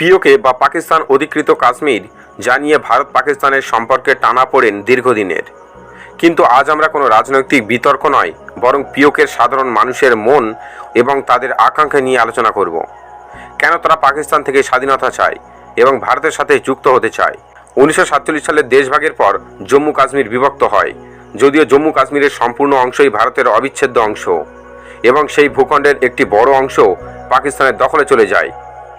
পিওকে বা পাকিস্তান অধিকৃত কাশ্মীর জানিয়ে ভারত পাকিস্তানের সম্পর্কে টানা পড়েন দীর্ঘদিনের। কিন্তু আজ আমরা কোনো রাজনৈতিক বিতর্ক নয়, বরং পিওকের সাধারণ মানুষের মন এবং তাদের আকাঙ্ক্ষা নিয়ে আলোচনা করব। কেন তারা পাকিস্তান থেকে স্বাধীনতা চায় এবং ভারতের সাথে যুক্ত হতে চায়? উনিশশো সাতচল্লিশ সালের দেশভাগের পর জম্মু কাশ্মীর বিভক্ত হয়, যদিও জম্মু কাশ্মীরের সম্পূর্ণ অংশই ভারতের অবিচ্ছেদ্য অংশ এবং সেই ভূখণ্ডের একটি বড় অংশ পাকিস্তানের দখলে চলে যায়।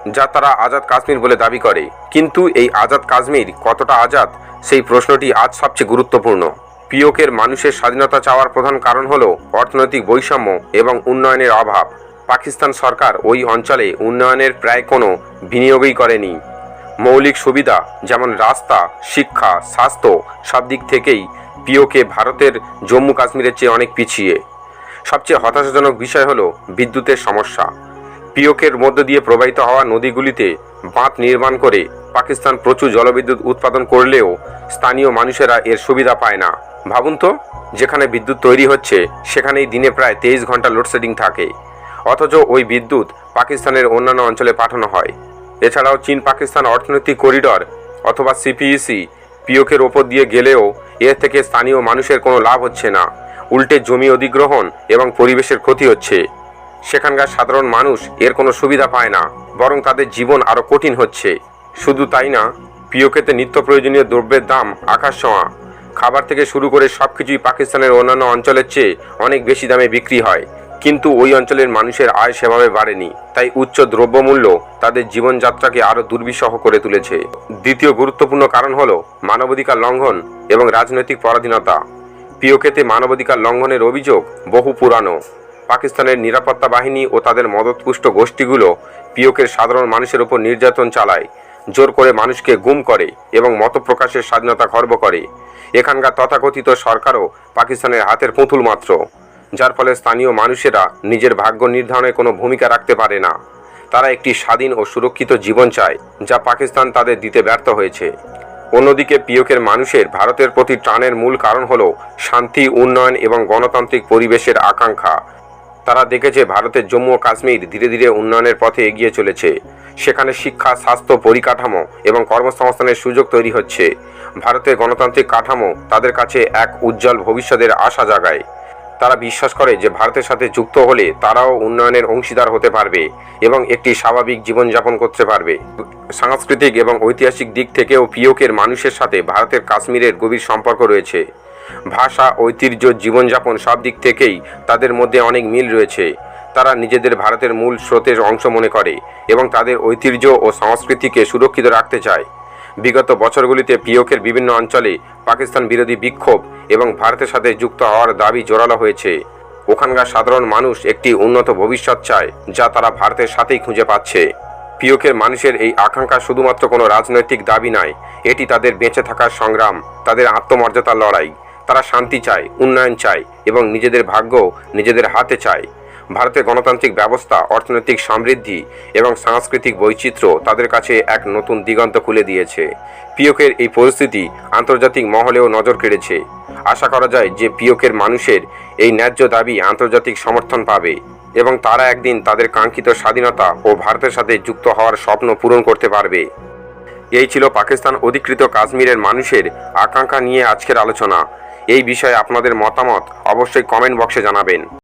যা তারা আজাদ কাশ্মীর বলে দাবি করে। কিন্তু এই আজাদ কাশ্মীর কতটা আজাদ, সেই প্রশ্নটি আজ সবচেয়ে গুরুত্বপূর্ণ। পিওকের মানুষের স্বাধীনতা চাওয়ার প্রধান কারণ হল অর্থনৈতিক বৈষম্য এবং উন্নয়নের অভাব। পাকিস্তান সরকার ওই অঞ্চলে উন্নয়নের প্রায় কোনো বিনিয়োগই করেনি। মৌলিক সুবিধা যেমন রাস্তা, শিক্ষা, স্বাস্থ্য সব দিক থেকেই পিওকে ভারতের জম্মু কাশ্মীরের চেয়ে অনেক পিছিয়ে। সবচেয়ে হতাশাজনক বিষয় হলো বিদ্যুতের সমস্যা। পিওকের মধ্য দিয়ে প্রবাহিত হওয়া নদীগুলিতে বাঁধ নির্মাণ করে পাকিস্তান প্রচুর জলবিদ্যুৎ উৎপাদন করলেও স্থানীয় মানুষেরা এর সুবিধা পায় না। ভাবুন তো, যেখানে বিদ্যুৎ তৈরি হচ্ছে, সেখানেই দিনে প্রায় তেইশ ঘণ্টা লোডশেডিং থাকে। অথচ ওই বিদ্যুৎ পাকিস্তানের অন্যান্য অঞ্চলে পাঠানো হয়। এছাড়াও চীন পাকিস্তান অর্থনৈতিক করিডর অথবা সিপিইসি পিওকের ওপর দিয়ে গেলেও এর থেকে স্থানীয় মানুষের কোনো লাভ হচ্ছে না। উল্টে জমি অধিগ্রহণ এবং পরিবেশের ক্ষতি হচ্ছে। সেখানকার সাধারণ মানুষ এর কোনো সুবিধা পায় না, বরং তাদের জীবন আরও কঠিন হচ্ছে। শুধু তাই না, পিওকেতে নিত্য প্রয়োজনীয় দ্রব্যের দাম আকাশ ছোঁয়া। খাবার থেকে শুরু করে সব কিছুই পাকিস্তানের অন্যান্য অঞ্চলের চেয়ে অনেক বেশি দামে বিক্রি হয়। কিন্তু ওই অঞ্চলের মানুষের আয় সেভাবে বাড়েনি, তাই উচ্চ দ্রব্যমূল্য তাদের জীবনযাত্রাকে আরও দুর্বিষহ করে তুলেছে। দ্বিতীয় গুরুত্বপূর্ণ কারণ হলো মানবাধিকার লঙ্ঘন এবং রাজনৈতিক পরাধীনতা। পিওকেতে মানবাধিকার লঙ্ঘনের অভিযোগ বহু পুরানো। পাকিস্তানের নিরাপত্তা বাহিনী ও তাদের মদতপুষ্ট গোষ্ঠীগুলো পিওকের সাধারণ মানুষের উপর নির্যাতন চালায়, জোর করে মানুষকে গুম করে এবং মত প্রকাশের স্বাধীনতা খর্ব করে। এখানকার তথাকথিত সরকারও পাকিস্তানের হাতের পুতুল মাত্র, যার ফলে স্থানীয় মানুষেরা নিজের ভাগ্য নির্ধারণে কোনো ভূমিকা রাখতে পারে না। তারা একটি স্বাধীন ও সুরক্ষিত জীবন চায়, যা পাকিস্তান তাদের দিতে ব্যর্থ হয়েছে। অন্যদিকে পিওকের মানুষের ভারতের প্রতি টানের মূল কারণ হল শান্তি, উন্নয়ন এবং গণতান্ত্রিক পরিবেশের আকাঙ্ক্ষা। তারা দেখেছে ভারতের জম্মু ও কাশ্মীর ধীরে ধীরে উন্নয়নের পথে এগিয়ে চলেছে। সেখানে শিক্ষা, স্বাস্থ্য পরিকাঠামো এবং কর্মসংস্থানের সুযোগ তৈরি হচ্ছে। ভারতের গণতান্ত্রিক কাঠামো তাদের কাছে এক উজ্জ্বল ভবিষ্যতের আশা জাগায়। তারা বিশ্বাস করে যে ভারতের সাথে যুক্ত হলে তারাও উন্নয়নের অংশীদার হতে পারবে এবং একটি স্বাভাবিক জীবনযাপন করতে পারবে। সাংস্কৃতিক এবং ঐতিহাসিক দিক থেকেও পিওকের মানুষের সাথে ভারতের কাশ্মীরের গভীর সম্পর্ক রয়েছে। ভাষা, ঐতিহ্য, জীবনযাপন সব দিক থেকেই তাদের মধ্যে অনেক মিল রয়েছে। তারা নিজেদের ভারতের মূল স্রোতের অংশ মনে করে এবং তাদের ঐতিহ্য ও সংস্কৃতিকে সুরক্ষিত রাখতে চায়। বিগত বছরগুলিতে পিওকের বিভিন্ন অঞ্চলে পাকিস্তান বিরোধী বিক্ষোভ এবং ভারতের সাথে যুক্ত হওয়ার দাবি জোরালো হয়েছে। ওখানকার সাধারণ মানুষ একটি উন্নত ভবিষ্যৎ চায়, যা তারা ভারতের সাথেই খুঁজে পাচ্ছে। পিওকের মানুষের এই আকাঙ্ক্ষা শুধুমাত্র কোনো রাজনৈতিক দাবি নয়, এটি তাদের বেঁচে থাকার সংগ্রাম, তাদের আত্মমর্যাদার লড়াই। তারা শান্তি চায়, উন্নয়ন চায় এবং নিজেদের ভাগ্য নিজেদের হাতে চায়। ভারতের গণতান্ত্রিক ব্যবস্থা, অর্থনৈতিক সমৃদ্ধি এবং সাংস্কৃতিক বৈচিত্র্য তাদের কাছে এক নতুন দিগন্ত খুলে দিয়েছে। পিওকের এই পরিস্থিতি আন্তর্জাতিক মহলেও নজর কেড়েছে। আশা করা যায় যে পিওকের মানুষের এই ন্যায্য দাবি আন্তর্জাতিক সমর্থন পাবে এবং তারা একদিন তাদের কাঙ্ক্ষিত স্বাধীনতা ও ভারতের সাথে যুক্ত হওয়ার স্বপ্ন পূরণ করতে পারবে। এই ছিল পাকিস্তান অধিকৃত কাশ্মীরের মানুষের আকাঙ্ক্ষা নিয়ে আজকের আলোচনা। এই বিষয়ে আপনাদের মতামত অবশ্যই কমেন্ট বক্সে জানাবেন।